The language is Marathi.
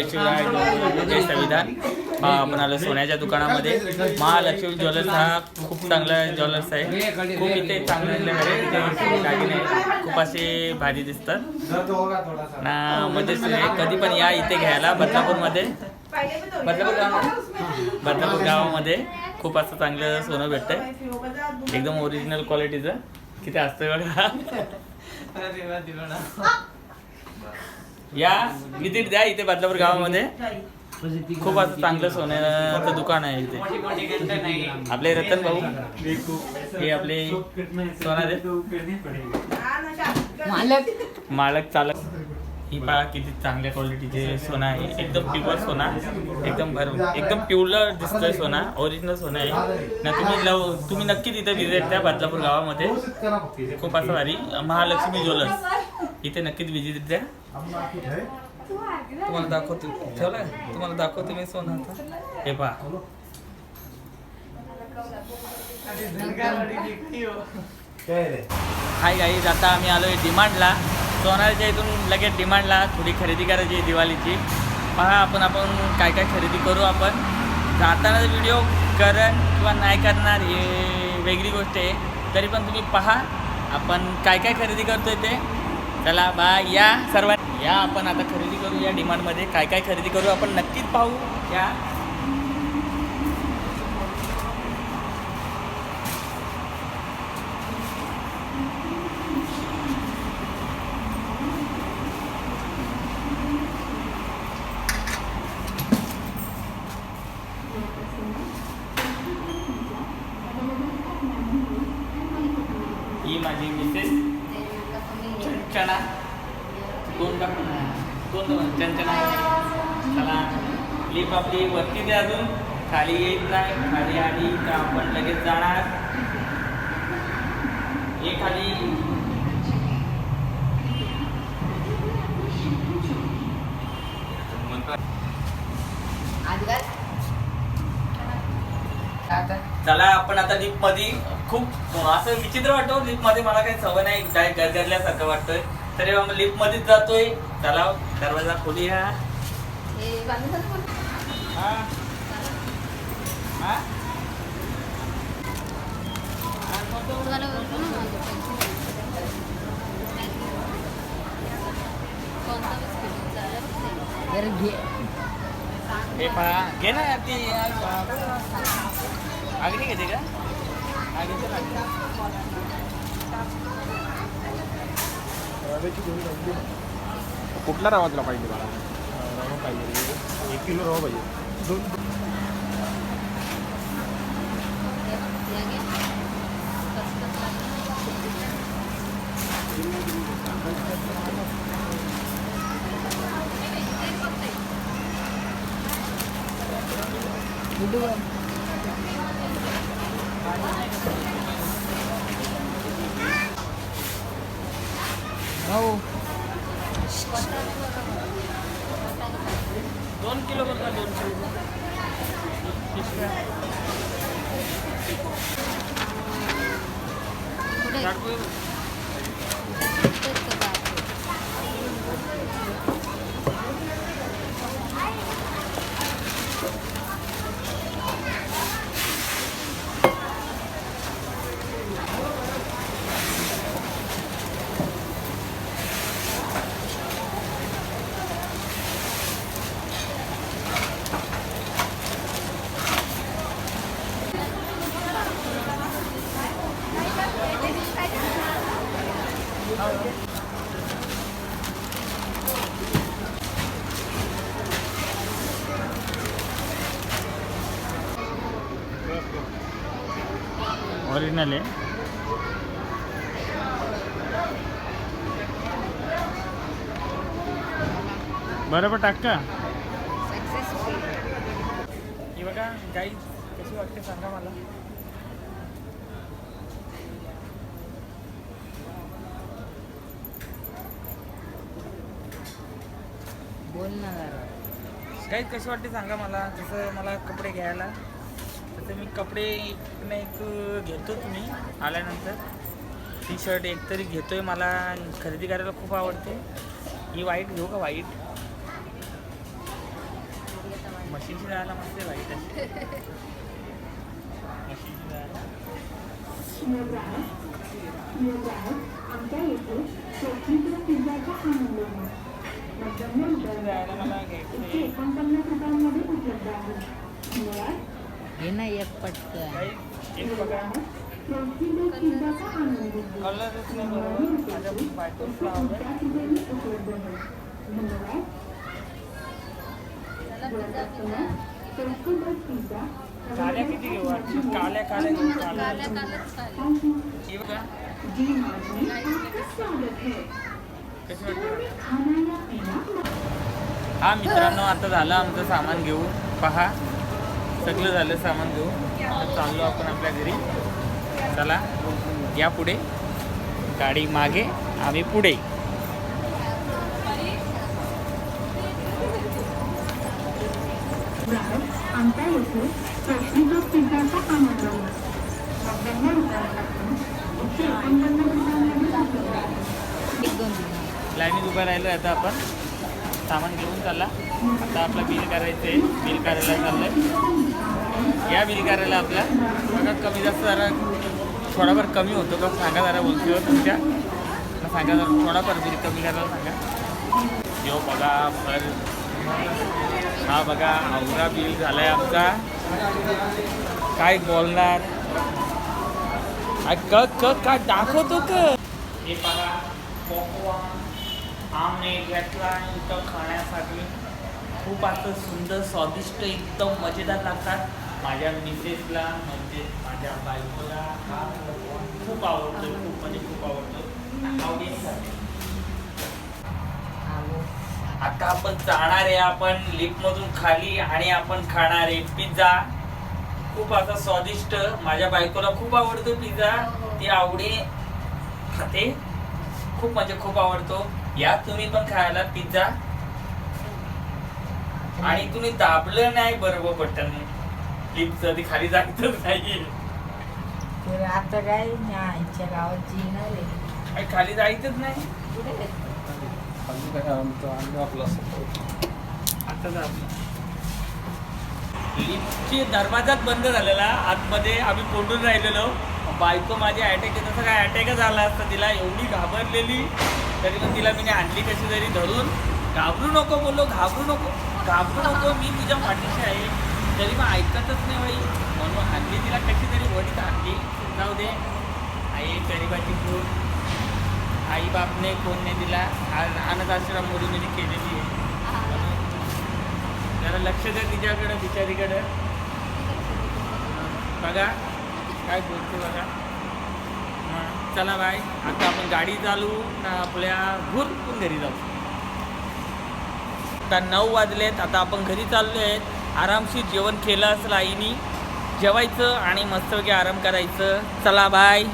जय शिवराय जय संविधान हा आपण आलो सोन्याच्या दुकानामध्ये महालक्ष्मी ज्वेलर्स हा खूप चांगला ज्वेलर्स आहे. खूप इथे चांगले दागिने. खूप असे भारी दिसतात. ना मध्येच नाही कधी पण या इथे घ्यायला बदलापूरमध्ये. बदलापूर गावामध्ये बदलापूर गावामध्ये खूप असं चांगलं सोनं भेटतंय. एकदम ओरिजिनल क्वालिटीचं किती असतं बघा. या विजिट द्या इथे बदलापूर गावामध्ये. खूप असं चांगलं सोन्याचं दुकान आहे इथे. आपले रतन भाऊ हे आपले सोनारे. मालक. मालक चालक. ही पहा किती चांगल्या क्वालिटीचे सोना आहे. एकदम प्युअर सोना. एकदम भरून. एकदम प्युअर दिसतोय सोना. ओरिजिनल सोना आहे. ना तुम्ही लव तुम्ही नक्की तिथे विजिट द्या बदलापूर गावामध्ये. खूप असं भारी. महालक्ष्मी ज्वेलर्स इथे नक्कीच विजिट द्या. तुम्हाला दाखवतो. ठेवलाय तुम्हाला दाखवतो मी सोनं आता. हे पहा. हाय गाईज आता आम्ही आलोय डिमांडला सोनारच्या इथून लगेच डिमांडला थोडी खरेदी करायची आहे दिवाळीची. पहा आपण आपण काय काय खरेदी करू आपण. जाताना व्हिडिओ करण किंवा नाही करणार हे वेगळी गोष्ट आहे. तरी पण तुम्ही पहा आपण काय काय खरेदी करतोय ते. चला बा या सर्व या आपण आता खरेदी करू या डिमांडमध्ये काय काय खरेदी करू आपण नक्कीच पाहू. या. ही माझी मिसेस चणा दोन टाकून दोन दोन. चणचणा चला. लिप आपली वरती द्या अजून. खाली येत नाही. खाली आली तर आपण लगेच जाणार. हे खाली आता चला आपण आता लिफ्टमध्ये खूप असं विचित्र वाटतो लिफ्टमध्ये मला काही सवय नाही काय गरगरल्यासारखं वाटतोय. तरी आम्ही लिफ्ट मध्येच जातोय. चला दरवाजा खोलूया हा. हे पहा घे ना ती आगरी घेते का. कुठला रवा तुला पाहिजे मला रवा पाहिजे. एक किलो रवा पाहिजे. दोन भाऊ दोन किलो बघ ना दोन ओरिजिनल आहे. बरोबर टाक का? ही बघा गाई कशी वाटते सांगा मला. बोल ना जरा. गाई कशी वाटते सांगा मला जसं मला कपडे घ्यायला. तसं मी कपडे इकडनं एक घेतोच मी आल्यानंतर. टी शर्ट एक तरी घेतोय मला खरेदी करायला खूप आवडते. ही वाईट घेऊ का वाईट म्हशीची जायला मस्त आहे भाई तशी म्हशीची जायला मला घ्यायचंय. हे ना एक पटकन. माझ्या काल्या किती घेऊ काल्या काल्या हा मित्रांनो आता झालं आमचं सामान घेऊ पहा. सगळं झालं सामान घेऊ. आता चाललो आपण आपल्या घरी. चला या पुढे. गाडी मागे आम्ही पुढे. आमच्या येथे चटणीचा पिझ्झाचा आनंद नव्याण्णव रुपयापासून एकशे एकोणपन्नास रुपयांमध्ये उपलब्ध आहे एक दोन तीन लाईनीत उभं राहिलो आता आपण. सामान घेऊन चालला. आता आपलं बिल करायचं आहे. बिल करायला चाललंय. या बिल करायला आपला बघा कमी जास्त जरा थोडाफार कमी होतो. का सांगा जरा बोलतो तुमच्या. मला सांगा जरा थोडाफार बिल कमी करायला सांगा. यो बघा भर हा बघा आवरा बिल झालाय आमचा. काय बोलणार? क क काय दाखवतो क हे बघा पॉपकॉर्न आमने घेतला आणि इथं खाण्यासाठी खूप असं सुंदर स्वादिष्ट एकदम मजेदार लागतात. माझ्या मिसेसला म्हणजे माझ्या बायकोला हा खूप आवडतो खूप म्हणजे खूप आवडतो. आता आपण जाणार आहे आपण लिफ्ट मधून खाली आणि आपण खाणार आहे पिझ्झा खूप असा स्वादिष्ट. माझ्या बायकोला खूप आवडतो पिझ्झा ती आवडी खाते. खूप म्हणजे खूप आवडतो. या तुम्ही पण खायला पिझ्झा आणि तुम्ही दाबलं नाही बरोबर बटन. लिफ्टचं ती खाली जायचंच नाही तर आता काय? या आईच्या गावात येणार आहे. आणि खाली जायचंच नाही? आता दाबलं लिफ्टची दरवाजाच बंद झालेला. आतमध्ये आम्ही कोंडून राहिलेलो. बायको माझी अटॅक तसं काय अटॅकच झाला असता तिला. एवढी घाबरलेली. तरी पण तिला मी आणली कशी तरी धरून. घाबरू नको बोललो. घाबरू नको. घाबरू नको. मी तुझ्या पाठीशी आहे. तरी मग ऐकतच नाही बाई म्हणून आणली तिला कशी तरी वडीत हल्ली जाऊ दे. आई गरीबाची खूप आई बापने कोण नाही दिला अनाथ आश्रम मुलीने केलेली आहे. म्हणून जरा लक्ष द्या तिच्याकडं बिचारीकडं. बघा. काय बोलते बघा. चला बाय. आता आपण गाडी चालू ना आपल्या भरपूर घरी जाऊ. आता नऊ वाजलेत. आता आपण घरी चाललो आहेत आरामशीर जेवण केलं असलं आईनी जेवायचं आणि मस्तपैकी आराम करायचं. चला बाय